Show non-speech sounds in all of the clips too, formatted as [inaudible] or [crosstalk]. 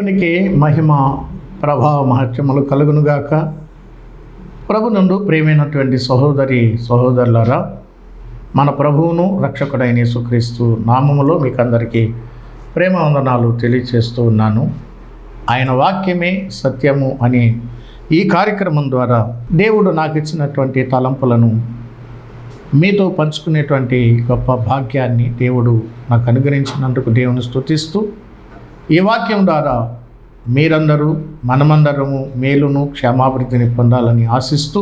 దేవునికి మహిమ ప్రభావ మహత్యములు కలుగునుగాక. ప్రభునందు ప్రేమైనటువంటి సహోదరి సహోదరులారా మన ప్రభువును రక్షకుడైన యేసుక్రీస్తు నామములో మీకు అందరికీ ప్రేమ వందనాలు తెలియచేస్తూ ఉన్నాను. ఆయన వాక్యమే సత్యము అనే ఈ కార్యక్రమం ద్వారా దేవుడు నాకు ఇచ్చినటువంటి తలంపులను మీతో పంచుకునేటువంటి గొప్ప భాగ్యాన్ని దేవుడు నాకు అనుగ్రహించినందుకు దేవుని స్థుతిస్తూ ఈ వాక్యం ద్వారా మీరందరూ మనమందరము మేలును క్షేమాభివృద్ధిని పొందాలని ఆశిస్తూ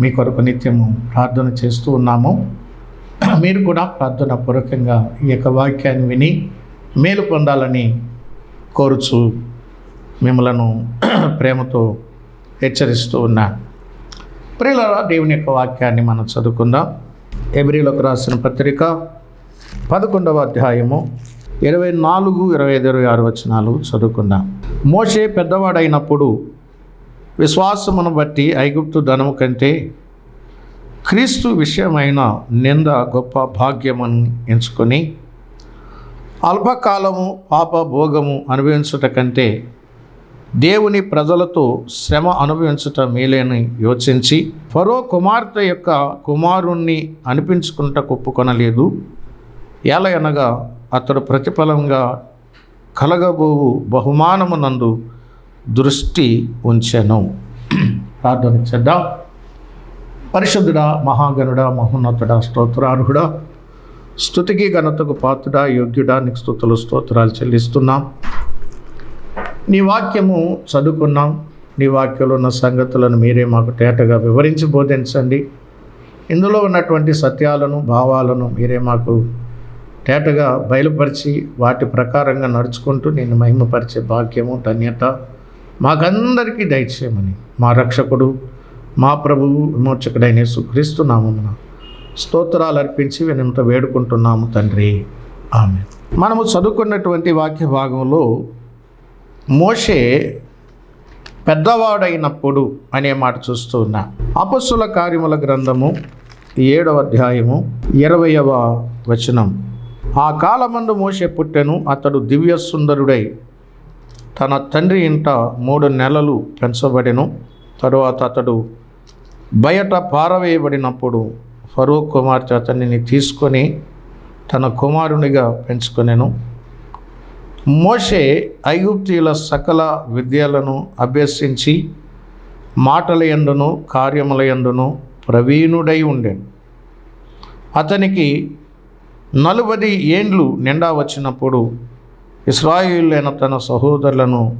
మీ కొరకు నిత్యము ప్రార్థన చేస్తూ ఉన్నాము. మీరు కూడా ప్రార్థన పూర్వకంగా ఈ యొక్క వాక్యాన్ని విని మేలు పొందాలని కోరుచు మిమ్మలను [clears throat] ప్రేమతో హెచ్చరిస్తూ ఉన్నాను ప్రియుల దేవుని యొక్క వాక్యాన్ని మనం చదువుకుందాం. ఎబ్రిలోకి రాసిన పత్రిక పదకొండవ అధ్యాయము ఇరవై నాలుగు ఇరవై ఐదు ఇరవై ఆరు వచనాలు చదువుకుందాం. మోషే పెద్దవాడైనప్పుడు విశ్వాసమును బట్టి ఐగుప్తు ధనము కంటే క్రీస్తు విషయమైన నింద గొప్ప భాగ్యమని ఎంచుకొని అల్పకాలము పాప భోగము అనుభవించుట కంటే దేవుని ప్రజలతో శ్రమ అనుభవించుట మేలేని యోచించి ఫరో కుమార్తె యొక్క కుమారుణ్ణి అనిపించుకుంట ఒప్పుకొనలేదు. అనగా అతడు ప్రతిఫలంగా కలగబోవు బహుమానమునందు దృష్టి ఉంచెను. ప్రార్థన చేద్దాం. పరిశుద్ధుడా మహాగణుడా మహోన్నతుడా స్తోత్రార్హుడా స్థుతికి ఘనతకు పాత్రుడా యోగ్యుడా నీకు స్థుతులు స్తోత్రాలు చెల్లిస్తున్నాం. నీ వాక్యము చదువుకున్నాం. నీ వాక్యంలో ఉన్న సంగతులను మీరే మాకు తేటగా వివరించి బోధించండి. ఇందులో ఉన్నటువంటి సత్యాలను భావాలను మీరే మాకు తేటగా బయలుపరిచి వాటి ప్రకారంగా నడుచుకుంటూ నేను మహిమపరిచే భాగ్యము ధన్యత మాకందరికీ దయచేయమని. మా రక్షకుడు మా ప్రభువు విమోచకుడైన సుక్రీస్తు నామమున స్తోత్రాలు అర్పించి వినంత వేడుకుంటున్నాము తండ్రి. ఆమె మనము చదువుకున్నటువంటి వాక్య భాగంలో మోషే పెద్దవాడైనప్పుడు అనే మాట చూస్తూ ఉన్నా. అపస్సుల కార్యముల గ్రంథము ఏడవ అధ్యాయము ఇరవయవ వచనం. ఆ కాలమందు మోషే పుట్టెను అతడు దివ్య సుందరుడై తన తండ్రి ఇంట మూడు నెలలు పెంచబడెను. తరువాత అతడు బయట పారవేయబడినప్పుడు ఫరూక్ కుమార్తె అతనిని తీసుకొని తన కుమారునిగా పెంచుకొనెను. మోషే ఐగుప్తీయుల సకల విద్యలను అభ్యసించి మాటల యందును కార్యముల యందును ప్రవీణుడై ఉండెను. అతనికి నలుబది ఏండ్లు నిండా వచ్చినప్పుడు ఇస్రాయిలైన తన సహోదరులను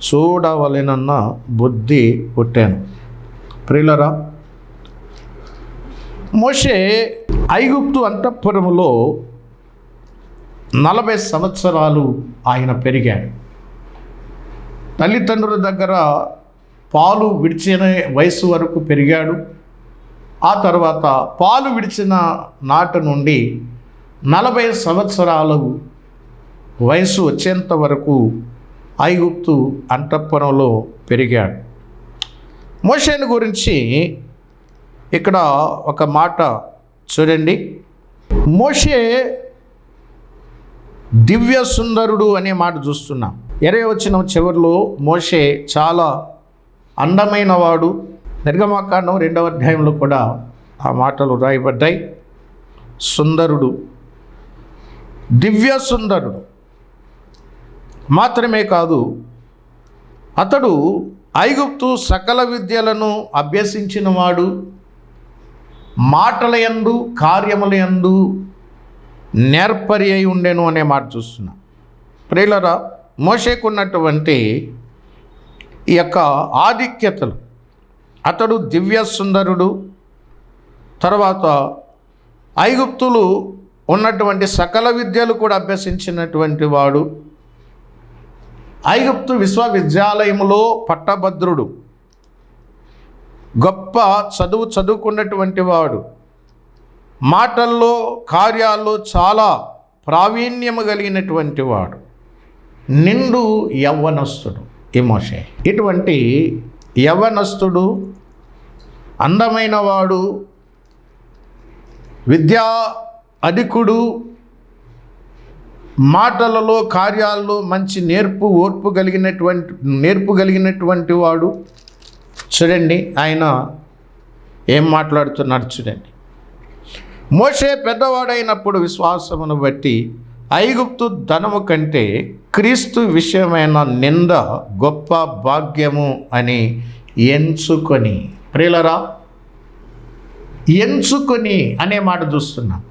చూడవలెనన్న బుద్ధి పుట్టాను. ప్రియులరా మోషే ఐగుప్తు అంతఃపురములో నలభై సంవత్సరాలు ఆయన పెరిగాడు. తల్లిదండ్రుల దగ్గర పాలు విడిచిన వయసు వరకు పెరిగాడు. ఆ తర్వాత పాలు విడిచిన నాటి నుండి నలభై సంవత్సరాలు వయసు వచ్చేంత వరకు ఐగుప్తు అంతఃపురంలో పెరిగాడు. మోషేని గురించి ఇక్కడ ఒక మాట చూడండి. మోషే దివ్య సుందరుడు అనే మాట చూస్తున్నాం. ఎరే వచ్చిన చివరిలో మోషే చాలా అందమైన వాడు నిర్గమాకాండం రెండవ అధ్యాయంలో కూడా ఆ మాటలు రాయబడ్డాయి. సుందరుడు దివ్య సుందరుడు మాత్రమే కాదు అతడు ఐగుప్తు సకల విద్యలను అభ్యసించిన వాడు మాటలయందు కార్యములయందు నేర్పరి అయి ఉండెను అనే మాట చూస్తున్నా. ప్రియులరా మోసేకున్నటువంటి ఈ యొక్క ఆధిక్యతలు. అతడు దివ్య సుందరుడు తర్వాత ఐగుప్తులు ఉన్నటువంటి సకల విద్యలు కూడా అభ్యసించినటువంటి వాడు ఐగుప్తు విశ్వవిద్యాలయములో పట్టభద్రుడు. గొప్ప చదువు చదువుకున్నటువంటి వాడు. మాటల్లో కార్యాల్లో చాలా ప్రావీణ్యము కలిగినటువంటి వాడు. నిండు యవ్వనస్తుడు ఈ ఇటువంటి యవ్వనస్తుడు అందమైన వాడు విద్యా అధికుడు మాటలలో కార్యాల్లో మంచి నేర్పు ఓర్పు కలిగినటువంటి నేర్పు కలిగినటువంటి వాడు. చూడండి ఆయన ఏం మాట్లాడుతున్నాడు చూడండి. మోషే పెద్దవాడైనప్పుడు విశ్వాసమును బట్టి ఐగుప్తు ధనము కంటే క్రీస్తు విషయమైన నింద గొప్ప భాగ్యము అని ఎంచుకొని ప్రియులరా ఎంచుకొని అనే మాట చూస్తున్నాం.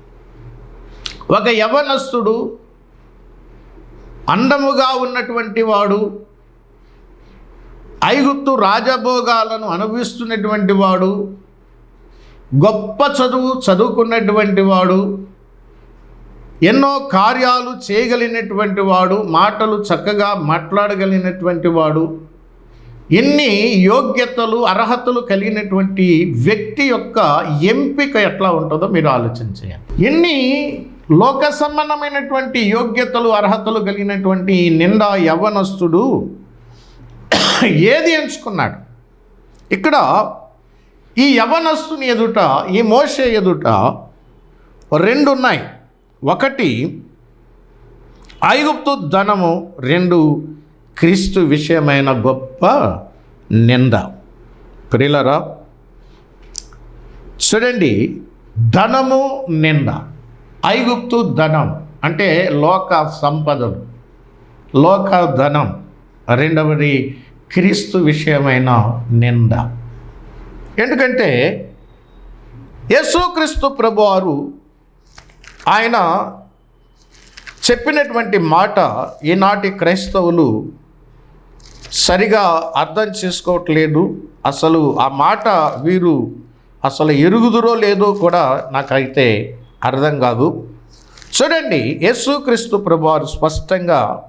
ఒక యవనస్తుడు అందముగా ఉన్నటువంటి వాడు ఐగుప్తు రాజభోగాలను అనుభవిస్తున్నటువంటి వాడు గొప్ప చదువు చదువుకున్నటువంటి వాడు ఎన్నో కార్యాలు చేయగలిగినటువంటి వాడు మాటలు చక్కగా మాట్లాడగలిగినటువంటి వాడు ఎన్ని యోగ్యతలు అర్హతలు కలిగినటువంటి వ్యక్తి యొక్క ఎంపిక ఎట్లా ఉంటుందో మీరు ఆలోచించాలి ఎన్ని లోక సంబంధమైనటువంటి యోగ్యతలు అర్హతలు కలిగినటువంటి ఈ నిండా యవనస్తుడు ఏది ఎంచుకున్నాడు? ఇక్కడ ఈ యవనస్తుని ఎదుట ఈ మోసే ఎదుట రెండు ఉన్నాయి. ఒకటి ఐగుప్తు ధనము రెండు క్రీస్తు విషయమైన గొప్ప నింద. ప్రియులరా చూడండి ధనము నింద. ఐగుప్తు ధనం అంటే లోక సంపదలు. లోక ధనం రెండవది క్రీస్తు విషయమైన నింద. ఎందుకంటే యేసుక్రీస్తు ప్రభువారు ఆయన చెప్పినటువంటి మాట ఈనాటి క్రైస్తవులు సరిగా అర్థం చేసుకోవట్లేదు. అసలు ఆ మాట వీరు అసలు ఎరుగుదురో లేదో కూడా నాకైతే అర్థం కాదు. చూడండి యేసుక్రీస్తు ప్రభువారు స్పష్టంగా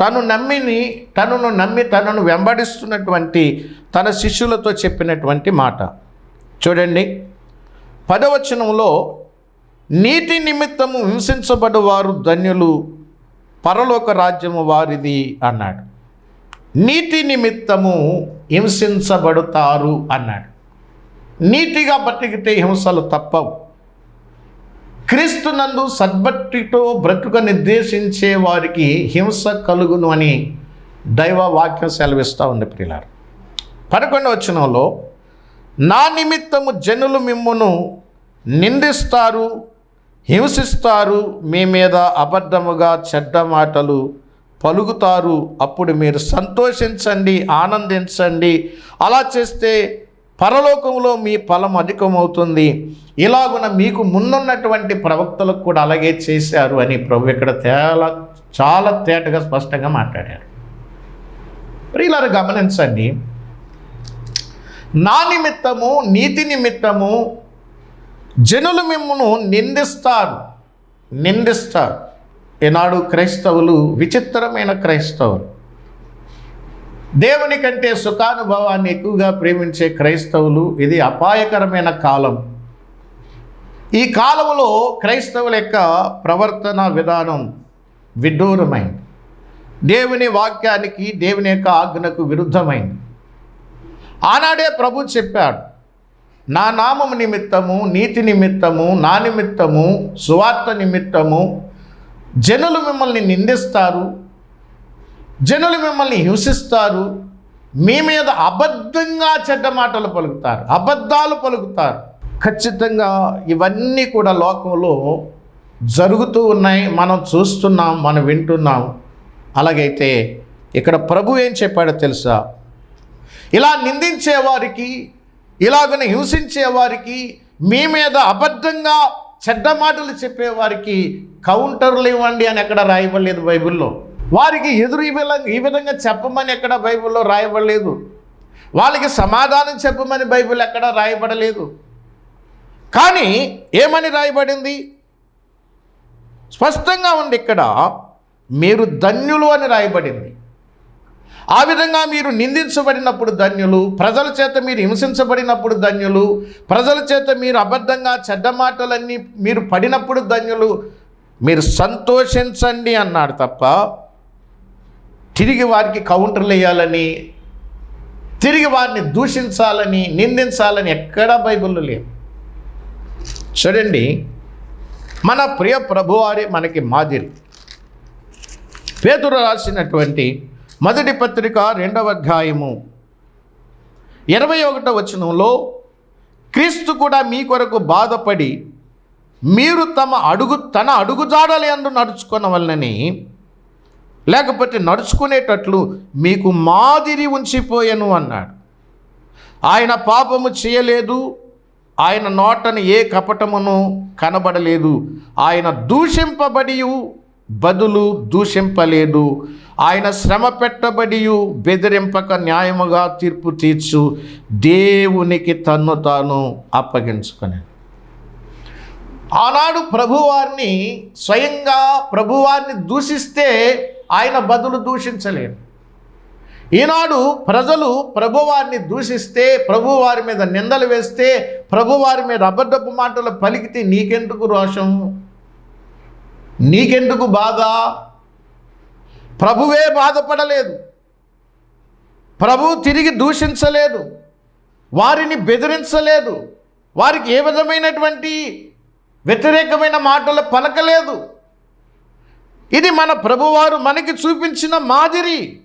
తను నమ్మిని తనను నమ్మి తనను వెంబడిస్తున్నటువంటి తన శిష్యులతో చెప్పినటువంటి మాట. చూడండి పదవచనంలో నీతి నిమిత్తము హింసించబడవారు ధన్యులు పరలోక రాజ్యము వారిది అన్నాడు. నీతి నిమిత్తము హింసించబడుతారు అన్నాడు. నీతిగా బతికితే హింసలు తప్పవు. క్రీస్తునందు సద్భక్తితో బ్రతుక నిర్దేశించే వారికి హింస కలుగును అని దైవ వాక్యం సెలవిస్తూ ఉంది ప్రియులారు. పదకొండవ వచనంలో నా నిమిత్తము జనులు మిమ్మును నిందిస్తారు హింసిస్తారు మీ మీద అబద్ధముగా చెడ్డ మాటలు పలుకుతారు. అప్పుడు మీరు సంతోషించండి ఆనందించండి. అలా చేస్తే పరలోకంలో మీ ఫలం అధికమవుతుంది. ఇలాగున మీకు ముందున్నటువంటి ప్రవక్తలకు కూడా అలాగే చేశారు అని ప్రభు ఇక్కడ తేలా చాలా తేటగా స్పష్టంగా మాట్లాడారు. ప్రియులారు గమనించండి. నా నిమిత్తము నీతి నిమిత్తము జనులు మిమ్మును నిందిస్తారు. నిందిస్తారు. ఈనాడు క్రైస్తవులు విచిత్రమైన క్రైస్తవులు. దేవుని కంటే సుఖానుభవాన్ని ఎక్కువగా ప్రేమించే క్రైస్తవులు ఇది అపాయకరమైన కాలం. ఈ కాలంలో క్రైస్తవుల యొక్క ప్రవర్తన విధానం విడ్డూరమైంది. దేవుని వాక్యానికి దేవుని యొక్క ఆజ్ఞకు విరుద్ధమైంది. ఆనాడే ప్రభు చెప్పాడు నా నామం నిమిత్తము నీతి నిమిత్తము నా నిమిత్తము సువార్త నిమిత్తము జనులు మిమ్మల్ని నిందిస్తారు జనులు మిమ్మల్ని హింసిస్తారు. మీ మీద అబద్ధంగా చెడ్డ మాటలు పలుకుతారు. అబద్ధాలు పలుకుతారు. ఖచ్చితంగా ఇవన్నీ కూడా లోకంలో జరుగుతూ ఉన్నాయి. మనం చూస్తున్నాం మనం వింటున్నాం. అలాగైతే ఇక్కడ ప్రభు ఏం చెప్పాడో తెలుసా? ఇలా నిందించే వారికి ఇలాగని హింసించే వారికి మీ మీద అబద్ధంగా చెడ్డ మాటలు చెప్పేవారికి కౌంటర్లు ఇవ్వండి అని ఎక్కడ రాయబడలేదు బైబిల్లో. వారికి ఎదురు ఈ విధంగా ఈ విధంగా చెప్పమని ఎక్కడ బైబిల్లో రాయబడలేదు. వాళ్ళకి సమాధానం చెప్పమని బైబిల్ ఎక్కడ రాయబడలేదు. కానీ ఏమని రాయబడింది? స్పష్టంగా ఉంది ఇక్కడ మీరు ధన్యులు అని రాయబడింది. ఆ విధంగా మీరు నిందించబడినప్పుడు ధన్యులు ప్రజల చేత మీరు హింసించబడినప్పుడు ధన్యులు ప్రజల చేత మీరు అబద్ధంగా చెడ్డ మాటలన్నీ మీరు పడినప్పుడు ధన్యులు మీరు సంతోషించండి అన్నాడు తప్ప తిరిగి వారికి కౌంటర్లు వేయాలని తిరిగి వారిని దూషించాలని నిందించాలని ఎక్కడా బైబిల్లో లేవు. చూడండి మన ప్రియ ప్రభువారే మనకి మాదిరి. పేతురు రాసినటువంటి మొదటి పత్రిక రెండవ అధ్యాయము ఇరవై ఒకటో వచనంలో క్రీస్తు కూడా మీ కొరకు బాధపడి మీరు తమ అడుగు తన అడుగుజాడలే అందు నడుచుకున్న వలనని లేకపోతే నడుచుకునేటట్లు మీకు మాదిరి ఉంచిపోయాను అన్నాడు. ఆయన పాపము చేయలేదు ఆయన నోటను ఏ కపటమును కనబడలేదు ఆయన దూషింపబడి బదులు దూషింపలేదు ఆయన శ్రమ పెట్టబడి బెదిరింపక న్యాయముగా తీర్పు తీర్చు దేవునికి తన్ను తాను అప్పగించుకొని ఆనాడు ప్రభువారిని స్వయంగా ప్రభువారిని దూషిస్తే ఆయన బదులు దూషించలేరు. ఈనాడు ప్రజలు ప్రభువారిని దూషిస్తే ప్రభువారి మీద నిందలు వేస్తే ప్రభువారి మీద అబద్ధపు మాటలు పలికితే నీకెందుకు రోషం? నీకెందుకు బాధ? ప్రభువే బాధపడలేదు. ప్రభు తిరిగి దూషించలేదు. వారిని బెదిరించలేదు. వారికి ఏ విధమైనటువంటి వ్యతిరేకమైన మాటలు పలకలేదు. ఇది మన ప్రభువారు మనకి చూపించిన మాదిరి.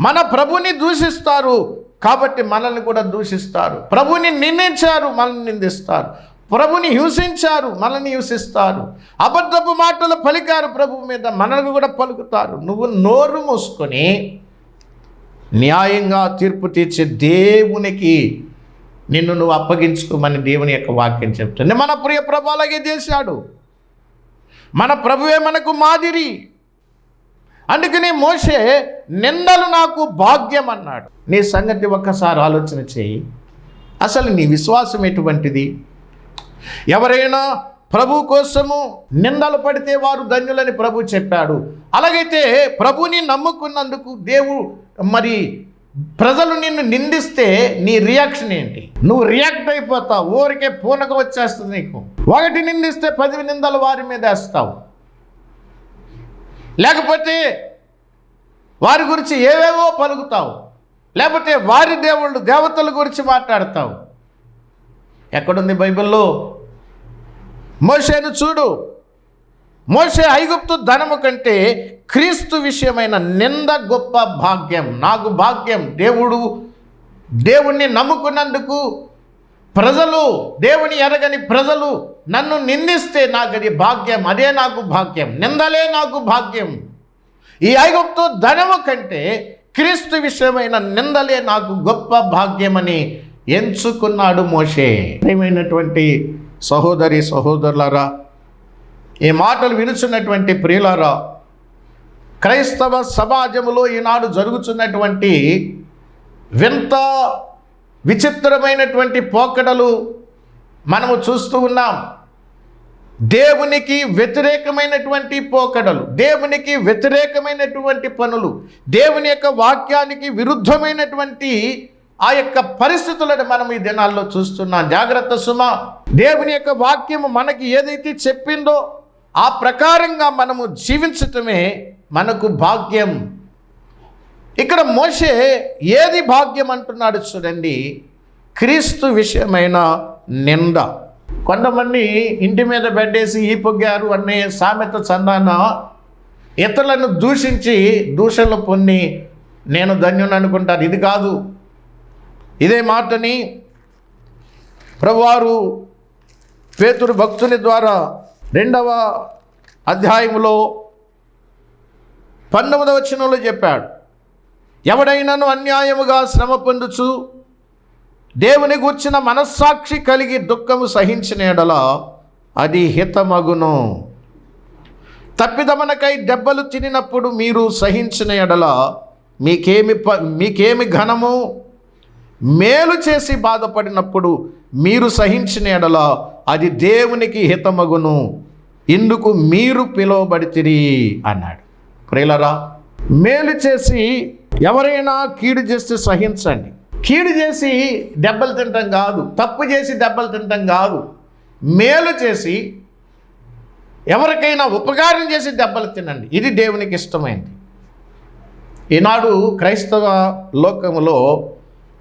మన ప్రభుని దూషిస్తారు కాబట్టి మనల్ని కూడా దూషిస్తారు. ప్రభుని నిందించారు మనల్ని నిందిస్తారు. ప్రభుని హింసించారు మనల్ని హింసిస్తారు. అబద్ధపు మాటలు పలికారు ప్రభు మీద మనల్ని కూడా పలుకుతారు. నువ్వు నోరు మూసుకొని న్యాయంగా తీర్పు తీర్చే దేవునికి నిన్ను నువ్వు అప్పగించుకోమని దేవుని యొక్క వాక్యం చెప్తుంది. మన ప్రియ ప్రభు అలాగే చేశాడు. మన ప్రభువే మనకు మాదిరి. అందుకని మోషే నిందలు నాకు భాగ్యం అన్నాడు. నీ సంగతి ఒక్కసారి ఆలోచన చేయి. అసలు నీ విశ్వాసం ఎటువంటిది? ఎవరైనా ప్రభు కోసము నిందలు పడితే వారు ధన్యులని ప్రభు చెప్పాడు. అలాగైతే ప్రభుని నమ్ముకున్నందుకు దేవు మరి ప్రజలు నిన్ను నిందిస్తే నీ రియాక్షన్ ఏంటి? నువ్వు రియాక్ట్ అయిపోతావు ఊరికే పూనక వచ్చేస్తుంది నీకు. ఒకటి నిందిస్తే పది నిందలు వారి మీద వేస్తావు. లేకపోతే వారి గురించి ఏవేవో పలుకుతావు. లేకపోతే వారి దేవుళ్ళు దేవతల గురించి మాట్లాడతావు. ఎక్కడుంది బైబిల్లో? మోషేను చూడు. మోషే ఐగుప్తు ధనము కంటే క్రీస్తు విషయమైన నింద గొప్ప భాగ్యం నాకు భాగ్యం. దేవుడు దేవుణ్ణి నమ్ముకున్నందుకు ప్రజలు దేవుని ఎరగని ప్రజలు నన్ను నిందిస్తే నాకు అది భాగ్యం అదే నాకు భాగ్యం నిందలే నాకు భాగ్యం. ఈ ఐగుప్తు ధనము కంటే క్రీస్తు విషయమైన నిందలే నాకు గొప్ప భాగ్యమని ఎంచుకున్నాడు మోషే. ప్రియమైనటువంటి సహోదరి సహోదరులరా ఈ మాటలు వినుచున్నటువంటి ప్రియులారా క్రైస్తవ సమాజంలో ఈనాడు జరుగుతున్నటువంటి వింత విచిత్రమైనటువంటి పోకడలు మనము చూస్తూ ఉన్నాం. దేవునికి వ్యతిరేకమైనటువంటి పోకడలు దేవునికి వ్యతిరేకమైనటువంటి పనులు దేవుని యొక్క వాక్యానికి విరుద్ధమైనటువంటి ఆ యొక్క పరిస్థితులను మనం ఈ దినాల్లో చూస్తున్నాం. జాగ్రత్త సుమ దేవుని యొక్క వాక్యము మనకి ఏదైతే చెప్పిందో ఆ ప్రకారంగా మనము జీవించటమే మనకు భాగ్యం. ఇక్కడ మోషే ఏది భాగ్యం అంటున్నాడు చూడండి. క్రీస్తు విషయమైన నింద. కొంతమంది ఇంటి మీద పెట్టేసి ఈ పొగ్గారు అనే సామెత చందాన ఇతరులను దూషించి దూషణలు పొంది నేను ధన్యుని అనుకుంటాను. ఇది కాదు. ఇదే మాటని ప్రభువారు పేతురు భక్తుని ద్వారా రెండవ అధ్యాయంలో పంతొమ్మిదవ వచనంలో చెప్పాడు ఎవడైనాను అన్యాయముగా శ్రమ పొందుచు దేవుని గూర్చిన మనస్సాక్షి కలిగి దుఃఖము సహించిన ఎడల అది హితమగును. తప్పిదమనకై దెబ్బలు తినినప్పుడు మీరు సహించిన ఎడల మీకేమి ప మీకేమి ఘనము? మేలు చేసి బాధపడినప్పుడు మీరు సహించిన ఎడల అది దేవునికి హితమగును. ఇందుకు మీరు పిలువబడితిరి అన్నాడు. ప్రేలరా మేలు చేసి ఎవరైనా కీడు చేస్తే సహించండి. కీడు చేసి దెబ్బలు తినటం కాదు తప్పు చేసి దెబ్బలు తినటం కాదు. మేలు చేసి ఎవరికైనా ఉపకారం చేసి దెబ్బలు తినండి. ఇది దేవునికి ఇష్టమైంది. ఈనాడు క్రైస్తవ లోకంలో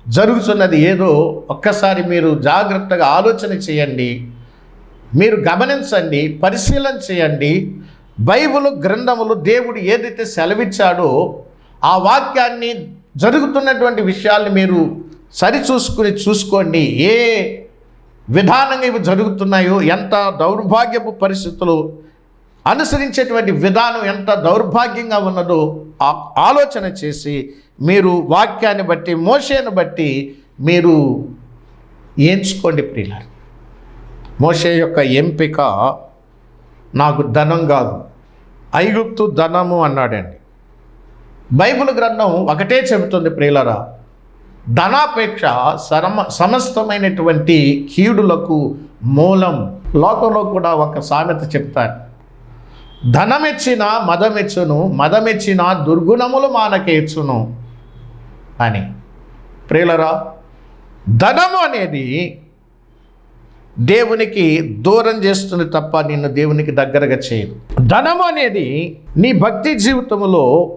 జరుగుతున్నది ఏదో ఒక్కసారి మీరు జాగ్రత్తగా ఆలోచన చేయండి. మీరు గమనించండి పరిశీలన చేయండి. బైబిల్ గ్రంథములు దేవుడు ఏదైతే సెలవిచ్చాడో ఆ వాక్యాన్ని జరుగుతున్నటువంటి విషయాల్ని మీరు సరిచూసుకుని చూసుకోండి. ఏ విధానంగా ఇవి జరుగుతున్నాయో ఎంత దౌర్భాగ్యపు పరిస్థితులు అనుసరించేటువంటి విధానం ఎంత దౌర్భాగ్యంగా ఉన్నదో ఆ ఆలోచన చేసి మీరు వాక్యాన్ని బట్టి మోషేను బట్టి మీరు ఎంచుకోండి ప్రియులారు. మోషే యొక్క ఎంపిక నాకు ధనం కాదు. ఐగుప్తు ధనము అన్నాడండి. బైబిల్ గ్రంథం ఒకటే చెబుతుంది ప్రియులరా ధనాపేక్ష సరమ సమస్తమైనటువంటి కీడులకు మూలం. లోకంలో కూడా ఒక సామెత చెప్తారు. ధనమెచ్చిన మదమెచ్చును మదమెచ్చిన దుర్గుణములు మానకేచ్చును అని. ప్రియులరా ధనము అనేది దేవునికి దూరం చేస్తుంది తప్ప నిన్ను దేవునికి దగ్గరగా చేయదు. ధనము అనేది నీ భక్తి జీవితంలో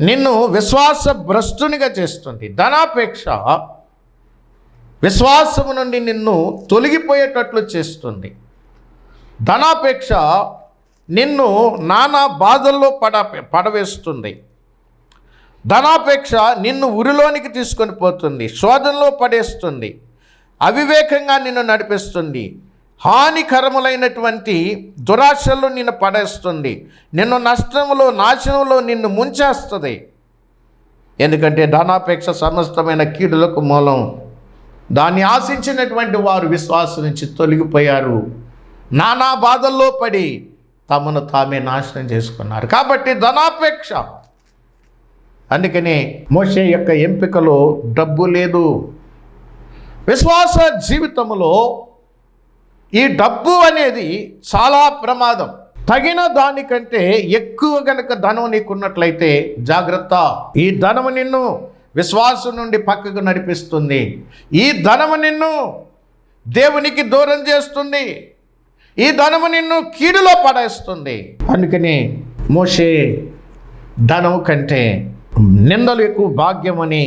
నిన్ను విశ్వాస భ్రష్టునిగా చేస్తుంది. ధనాపేక్ష విశ్వాసము నుండి నిన్ను తొలగిపోయేటట్లు చేస్తుంది. ధనాపేక్ష నిన్ను నానా బాధల్లో పడ పడవేస్తుంది. ధనాపేక్ష నిన్ను ఉరిలోనికి తీసుకొని పోతుంది. శోధనలో పడేస్తుంది. అవివేకంగా నిన్ను నడిపిస్తుంది. హానికరములైనటువంటి దురాశలు నిన్ను పడేస్తుంది. నిన్ను నష్టంలో నాశనంలో నిన్ను ముంచేస్తుంది. ఎందుకంటే ధనాపేక్ష సమస్తమైన కీడులకు మూలం. దాన్ని ఆశించినటువంటి వారు విశ్వాసం నుంచి తొలగిపోయారు. నానా బాధల్లో పడి తమను తామే నాశనం చేసుకున్నారు. కాబట్టి ధనాపేక్ష. అందుకని మోషే యొక్క ఎంపికలో డబ్బు లేదు. విశ్వాస జీవితంలో ఈ డబ్బు అనేది చాలా ప్రమాదం. తగిన దానికంటే ఎక్కువ గనక ధనం నీకున్నట్లయితే జాగ్రత్త. ఈ ధనము నిన్ను విశ్వాసం నుండి పక్కకు నడిపిస్తుంది. ఈ ధనము నిన్ను దేవునికి దూరం చేస్తుంది. ఈ ధనము నిన్ను కీడులో పడేస్తుంది. అందుకని మోసే ధనం కంటే నిందలు ఎక్కువ భాగ్యమని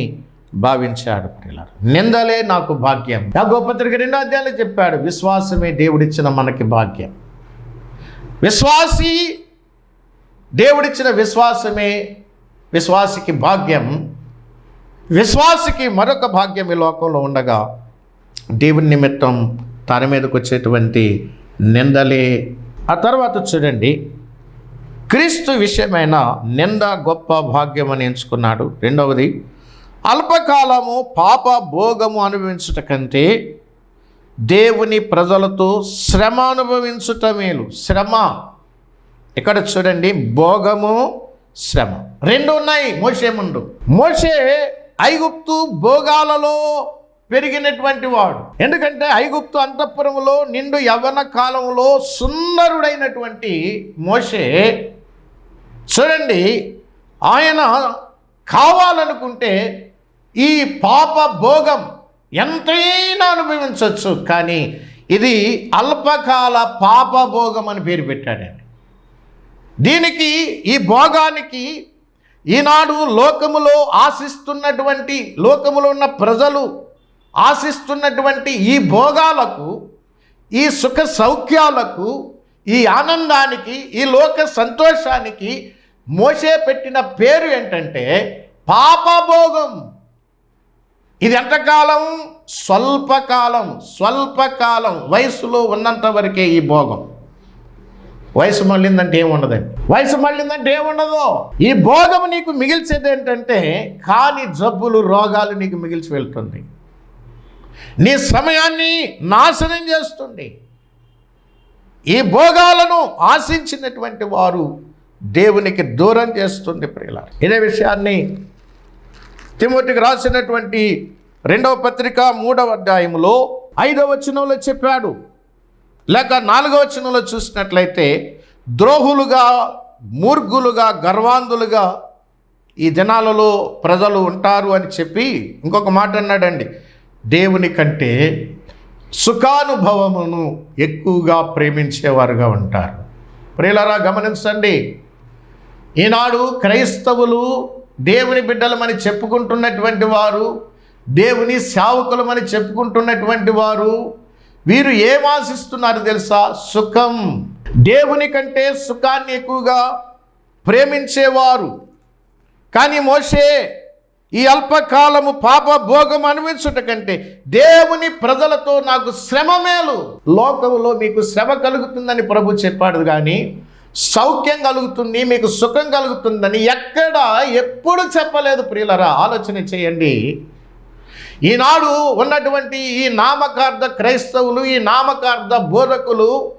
భావించాడు ప్రియులారా. నిందలే నాకు భాగ్యం. యాగోపత్రిక రెండో అధ్యాయంలో చెప్పాడు విశ్వాసమే దేవుడిచ్చిన మనకి భాగ్యం. విశ్వాసి దేవుడిచ్చిన విశ్వాసమే విశ్వాసికి భాగ్యం. విశ్వాసికి మరొక భాగ్యం ఈ లోకంలో ఉండగా దేవుని నిమిత్తం తన మీదకు వచ్చేటువంటి నిందలే. ఆ తర్వాత చూడండి క్రీస్తు విషయమైన నింద గొప్ప భాగ్యం అని ఎంచుకున్నాడు. రెండవది అల్పకాలము పాప భోగము అనుభవించుట కంటే దేవుని ప్రజలతో శ్రమ అనుభవించుట మేలు. శ్రమ. ఇక్కడ చూడండి భోగము శ్రమ. రెండు ఉన్నాయి మోషే ముందు. మోషే ఐగుప్తు భోగాలలో పెరిగినటువంటి వాడు. ఎందుకంటే ఐగుప్తు అంతఃపురములో నిండు యవ్వన కాలంలో సుందరుడైనటువంటి మోషే చూడండి ఆయన కావాలనుకుంటే ఈ పాప భోగం ఎంతైనా అనుభవించవచ్చు కానీ ఇది అల్పకాల పాప భోగం అని పేరు పెట్టాడండి దీనికి ఈ భోగానికి ఈనాడు లోకములో ఆశిస్తున్నటువంటి లోకములో ఉన్న ప్రజలు ఆశిస్తున్నటువంటి ఈ భోగాలకు ఈ సుఖ సౌఖ్యాలకు ఈ ఆనందానికి ఈ లోక సంతోషానికి మోసే పెట్టిన పేరు ఏంటంటే పాపభోగం. ఇది ఎంతకాలం? స్వల్పకాలం స్వల్పకాలం వయసులో ఉన్నంత వరకే ఈ భోగం. వయసు మళ్ళిందంటే ఏముండదండి వయసు మళ్ళిందంటే ఏముండదు? ఈ భోగం నీకు మిగిల్చేది ఏంటంటే కాని జబ్బులు రోగాలు నీకు మిగిల్చి వెళ్తుంది. నీ సమయాన్ని నాశనం చేస్తుంది. ఈ భోగాలను ఆశించినటువంటి వారు దేవునికి దూరం చేస్తుంది ప్రియుల ఇదే విషయాన్ని తిమోటికి రాసినటువంటి రెండవ పత్రిక మూడవ అధ్యాయంలో ఐదవ వచనంలో చెప్పాడు. లేక నాలుగవ వచనంలో చూసినట్లయితే ద్రోహులుగా మూర్ఖులుగా గర్వాంధులుగా ఈ దినాలలో ప్రజలు ఉంటారు అని చెప్పి ఇంకొక మాట అన్నాడండి. దేవుని కంటే సుఖానుభవమును ఎక్కువగా ప్రేమించేవారుగా ఉంటారు. ప్రియులరా గమనించండి. ఈనాడు క్రైస్తవులు దేవుని బిడ్డలమని చెప్పుకుంటున్నటువంటి వారు దేవుని సేవకులమని చెప్పుకుంటున్నటువంటి వారు వీరు ఏం ఆశిస్తున్నారు తెలుసా? సుఖం. దేవుని కంటే సుఖాన్ని ఎక్కువగా ప్రేమించేవారు. కానీ మోషే ఈ అల్పకాలము పాప భోగం అనిపించుట కంటే దేవుని ప్రజలతో నాకు శ్రమ మేలు. లోకములో మీకు శ్రమ కలుగుతుందని ప్రభు చెప్పాడు కానీ సౌఖ్యం కలుగుతుంది మీకు సుఖం కలుగుతుందని ఎక్కడ ఎప్పుడు చెప్పలేదు ప్రియులరా. ఆలోచన చేయండి. ఈనాడు ఉన్నటువంటి ఈ నామకార్థ క్రైస్తవులు ఈ నామకార్థ బోధకులు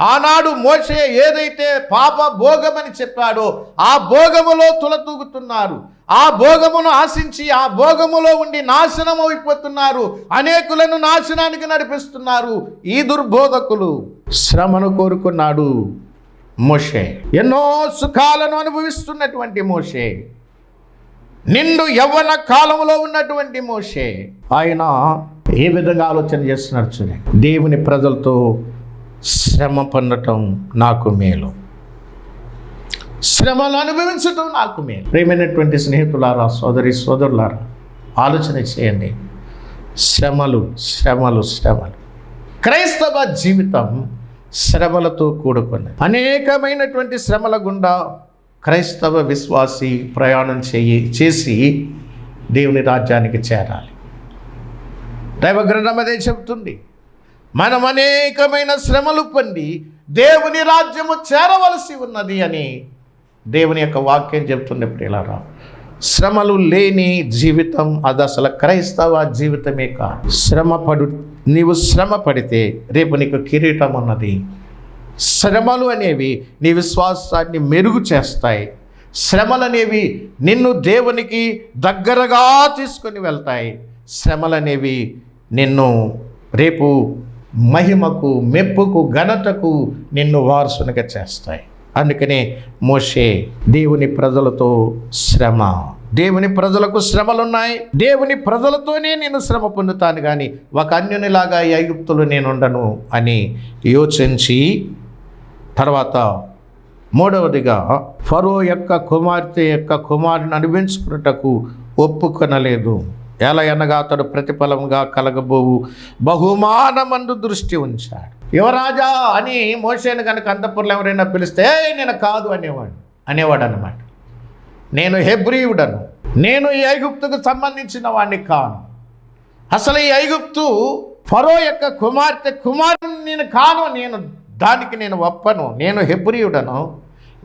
ఆనాడు మోసే ఏదైతే పాప భోగమని చెప్పాడో ఆ భోగములో తులతూగుతున్నారు. ఆ భోగమును ఆశించి ఆ భోగములో ఉండి నాశనం అయిపోతున్నారు. అనేకులను నాశనానికి నడిపిస్తున్నారు ఈ దుర్బోధకులు. శ్రమను కోరుకున్నాడు. మోషే. ఎన్నో సుఖాలను అనుభవిస్తున్నటువంటి మోషే. నిండు యవ్వన కాలంలో ఉన్నటువంటి మోషే. ఆయన ఏ విధంగా ఆలోచన చేస్తున్నారు చూడండి. దేవుని ప్రజలతో శ్రమ పొందటం నాకు మేలు. శ్రమలు అనుభవించటం నాకు మేలు. ప్రేమైనటువంటి స్నేహితులారా సోదరి సోదరులారా ఆలోచన చేయండి. శ్రమలు శ్రమలు శ్రమలు. క్రైస్తవ జీవితం శ్రమలతో కూడుకున్న అనేకమైనటువంటి శ్రమల గుండా క్రైస్తవ విశ్వాసి ప్రయాణం చేయి చేసి దేవుని రాజ్యానికి చేరాలి. దైవ అదే చెబుతుంది. మనం అనేకమైన శ్రమలు పొంది దేవుని రాజ్యము చేరవలసి ఉన్నది అని దేవుని యొక్క వాక్యం చెబుతుంది ప్రియులారా శ్రమలు లేని జీవితం అది అసలు క్రైస్తవ జీవితమే కాదు. శ్రమ పడు నీవు శ్రమ పడితే రేపు నీకు కిరీటం ఉన్నది. శ్రమలు అనేవి నీ విశ్వాసాన్ని మెరుగు చేస్తాయి. శ్రమలనేవి నిన్ను దేవునికి దగ్గరగా తీసుకొని వెళ్తాయి. శ్రమలనేవి నిన్ను రేపు మహిమకు మెప్పుకు ఘనతకు నిన్ను వారసునిగా చేస్తాయి. అందుకనే మోషే దేవుని ప్రజలతో శ్రమ. దేవుని ప్రజలకు శ్రమలున్నాయి. దేవుని ప్రజలతోనే నేను శ్రమ పొందుతాను కానీ ఒక అన్యునిలాగా ఈ ఐగుప్తులు నేను ఉండను అని యోచించి తర్వాత మూడవదిగా ఫరో యొక్క కుమార్తె యొక్క కుమారుని అనిపించుకున్నటకు ఒప్పుకొనలేదు. ఎలా అనగా అతడు ప్రతిఫలంగా కలగబోవు బహుమానమందు దృష్టి ఉంచాడు. యువరాజా అని మోసేను కనుక అంతపురంలో ఎవరైనా పిలిస్తే నేను కాదు అనేవాడు. అనేవాడు అనమాట నేను హెబ్రీవుడను నేను ఈ ఐగుప్తుకు సంబంధించిన వాడిని కాను. అసలు ఈ ఐగుప్తు ఫరో యొక్క కుమార్తె కుమారుని నేను కాను. నేను దానికి నేను ఒప్పను. నేను హెబ్రియుడను.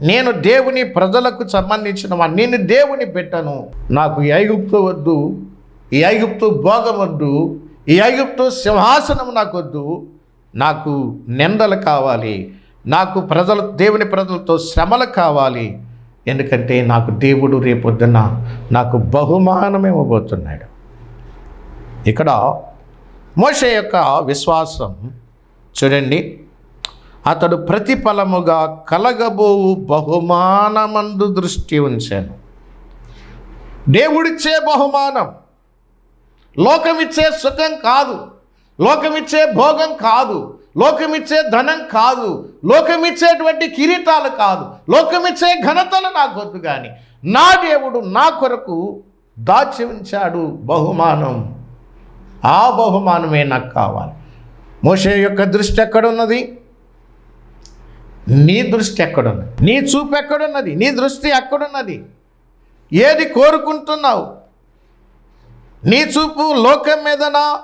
నేను దేవుని ప్రజలకు సంబంధించిన వాడిని నేను దేవుని పెట్టను నాకు ఈ ఐగుప్తు వద్దు. ఈ ఐగుప్తు భోగం వద్దు. ఈ ఐగుప్తు సింహాసనం నాకు వద్దు. నాకు నిందలు కావాలి నాకు ప్రజలు దేవుని ప్రజలతో శ్రమలు కావాలి. ఎందుకంటే నాకు దేవుడు రేపొద్దున నాకు బహుమానం ఇవ్వబోతున్నాడు. ఇక్కడ మోషే యొక్క విశ్వాసం చూడండి. అతడు ప్రతిఫలముగా కలగబోవు బహుమానమందు దృష్టి ఉంచాను. దేవుడిచ్చే బహుమానం లోకమిచ్చే సుఖం కాదు. లోకమిచ్చే భోగం కాదు. లోకమిచ్చే ధనం కాదు. లోకమిచ్చేటువంటి కిరీటాలు కాదు. లోకమిచ్చే ఘనతలు నాకు వద్దు కానీ నా దేవుడు నా కొరకు దాచి ఉంచాడు బహుమానం. ఆ బహుమానమే నాకు కావాలి. మోషే యొక్క దృష్టి ఎక్కడున్నది? నీ దృష్టి ఎక్కడున్నది? నీ చూపు ఎక్కడున్నది? నీ దృష్టి ఎక్కడున్నది? ఏది కోరుకుంటున్నావు? నీ చూపు లోకం మీదనా?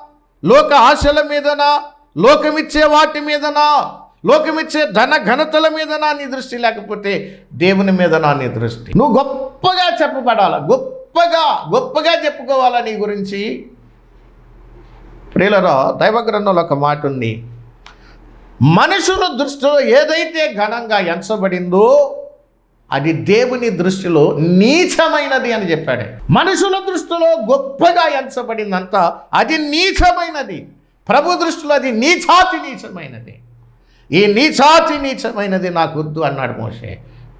లోక ఆశల మీదనా? లోకమిచ్చే వాటి మీదనా? లోకమిచ్చే ధన ఘనతల మీదనా నీ దృష్టి? లేకపోతే దేవుని మీదనా నీ దృష్టి? నువ్వు గొప్పగా చెప్పబడాలా? గొప్పగా గొప్పగా చెప్పుకోవాలా నీ గురించి? ప్రియులరా దైవ గ్రంథంలో ఒక మాట ఉంది. మనుషుల దృష్టిలో ఏదైతే ఘనంగా ఎంచబడిందో అది దేవుని దృష్టిలో నీచమైనది అని చెప్పాడు. మనుషుల దృష్టిలో గొప్పగా ఎంచబడిందంతా అది నీచమైనది. ప్రభు దృష్టిలో అది నీచాతి నీచమైనది. ఈ నీచాతి నీచమైనది నాకు వద్దు అన్నాడు మోషే.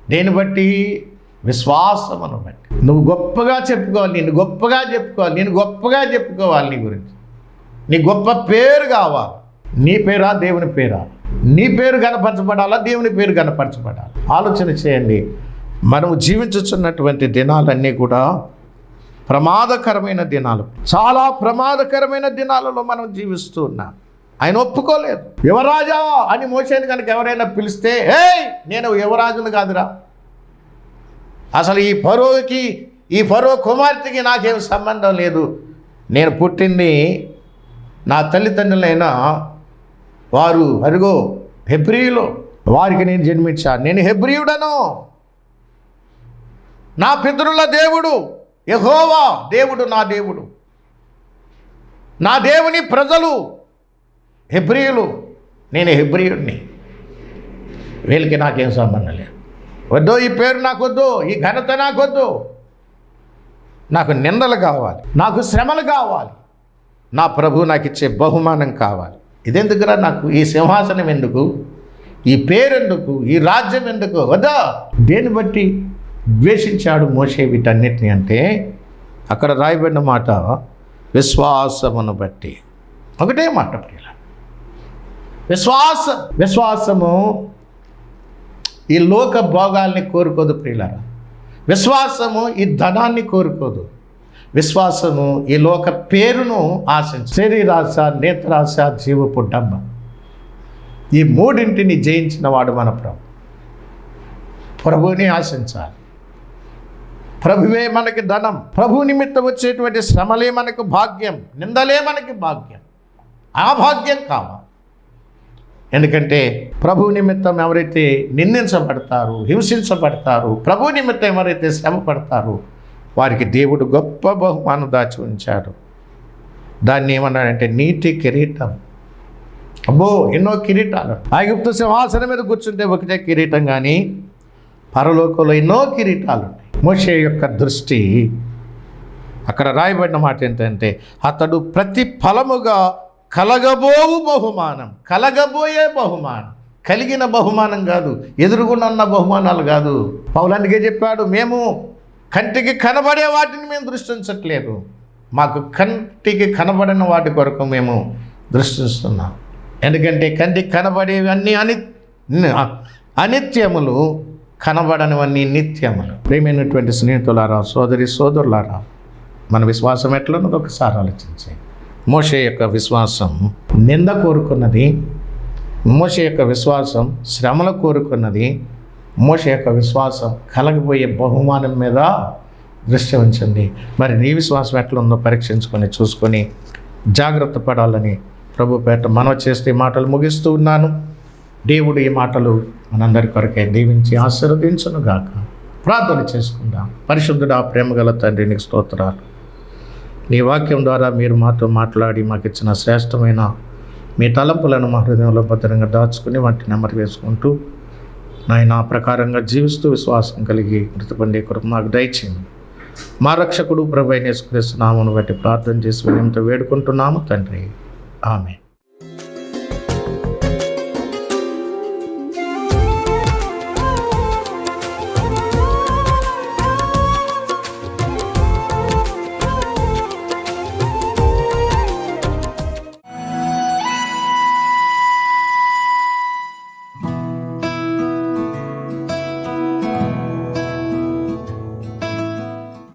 దేని బట్టి విశ్వాసమును బట్టి నువ్వు గొప్పగా చెప్పుకోవాలి నేను గొప్పగా చెప్పుకోవాలి నేను గొప్పగా చెప్పుకోవాలి నీ గురించి. నీ గొప్ప పేరు కావాలి. నీ పేరా దేవుని పేరా? నీ పేరు కనపరచబడాలా? దేవుని పేరు కనపరచబడాలి? ఆలోచన చేయండి. మనం జీవించుచున్నటువంటి దినాలన్నీ కూడా ప్రమాదకరమైన దినాలు. చాలా ప్రమాదకరమైన దినాలలో మనం జీవిస్తూ ఉన్నాం. ఆయన ఒప్పుకోలేదు. యువరాజా అని మోసేది కనుక ఎవరైనా పిలిస్తే ఏయ్ నేను యువరాజును కాదురా. అసలు ఈ ఫరోకి ఈ ఫరో కుమార్తెకి నాకేం సంబంధం లేదు. నేను పుట్టింది నా తల్లిదండ్రులైన వారు అరుగో హెబ్రియులు. వారికి నేను జన్మించాను. నేను హెబ్రియుడను. నా పితరుల దేవుడు యహోవా దేవుడు నా దేవుడు. నా దేవుని ప్రజలు హెబ్రియులు. నేను హెబ్రియుడిని వీళ్ళకి నాకేం సంబంధం లేదు. వద్దు ఈ పేరు నాకొద్దు ఈ ఘనత నాకొద్దు. నాకు నిందలు కావాలి. నాకు శ్రమలు కావాలి. నా ప్రభు నాకు ఇచ్చే బహుమానం కావాలి. ఇదెందుకురా నాకు? ఈ సింహాసనం ఎందుకు? ఈ పేరెందుకు? ఈ రాజ్యం ఎందుకు? వద్దా? దేని బట్టి ద్వేషించాడు మోసే వీటన్నిటిని అంటే అక్కడ రాయబడిన మాట విశ్వాసమును బట్టి. ఒకటే మాట ప్రియుల విశ్వాస విశ్వాసము ఈ లోక భోగాల్ని కోరుకోదు ప్రియులారా. విశ్వాసము ఈ ధనాన్ని కోరుకోదు. విశ్వాసము ఈ లోక పేరును ఆశించు. శరీరాశ నేత్రాశ జీవపు డబ్బ ఈ మూడింటిని జయించిన వాడు మన ప్రభు. ప్రభువుని ఆశించాలి. ప్రభువే మనకి ధనం. ప్రభు నిమిత్తం వచ్చేటువంటి శ్రమలే మనకు భాగ్యం. నిందలే మనకి భాగ్యం. ఆ భాగ్యం కావాలి. ఎందుకంటే ప్రభు నిమిత్తం ఎవరైతే నిందించబడతారు హింసించబడతారు ప్రభు నిమిత్తం ఎవరైతే శ్రమ పడతారు వారికి దేవుడు గొప్ప బహుమానం దాచి ఉంచాడు. దాన్ని ఏమన్నాడంటే నీటి కిరీటం. అబ్బో ఎన్నో కిరీటాలు. ఐగుప్తు సింహాసనం మీద కూర్చుంటే ఒకటే కిరీటం కానీ పరలోకంలో ఎన్నో కిరీటాలు ఉన్నాయి మోషే యొక్క దృష్టి అక్కడ రాయబడిన మాట ఏంటంటే అతడు ప్రతి ఫలముగా కలగబోవు బహుమానం. కలగబోయే బహుమానం. కలిగిన బహుమానం కాదు ఎదురుగున్న బహుమానాలు కాదు. పౌలానికే చెప్పాడు మేము కంటికి కనబడే వాటిని మేము దృష్టించట్లేదు. మాకు కంటికి కనబడిన వాటి కొరకు మేము దృష్టిస్తున్నాం. ఎందుకంటే కంటికి కనబడేవన్నీ అని అనిత్యములు కనబడనివన్నీ నిత్యములు. ప్రేమైనటువంటి స్నేహితులారా సోదరి సోదరులారా మన విశ్వాసం ఎట్లన్నది ఒకసారి ఆలోచించి. మోషే యొక్క విశ్వాసం నింద కోరుకున్నది మోషే యొక్క విశ్వాసం శ్రమలు కోరుకున్నది మోష యొక్క విశ్వాసం కలగబోయే బహుమానం మీద దృష్టి ఉంచండి. మరి నీ విశ్వాసం ఎట్లా ఉందో పరీక్షించుకొని చూసుకొని జాగ్రత్త పడాలని ప్రభు పేట మనవి చేస్తే ఈ మాటలు ముగిస్తూ ఉన్నాను. దేవుడు ఈ మాటలు మనందరి కొరకే దీవించి ఆశీర్వదించునుగాక ప్రార్థన చేసుకుందాం. పరిశుద్ధుడా ప్రేమగల తండ్రి నీకు స్తోత్రాలు. నీ వాక్యం ద్వారా మీరు మాతో మాట్లాడి మాకు ఇచ్చిన శ్రేష్టమైన మీ తలంపులను మా హృదయంలో భద్రంగా దాచుకుని వాటిని నెమరు వేసుకుంటూ నాయన ఆ ప్రకారంగా జీవిస్తూ విశ్వాసం కలిగి మృతపండే కృప మాకు దయచేయండి. మా రక్షకుడు ప్రభు అయిన యేసుక్రీస్తు నామను బట్టి ప్రార్థన చేసి వినయంతో వేడుకుంటున్నాము తండ్రి. ఆమె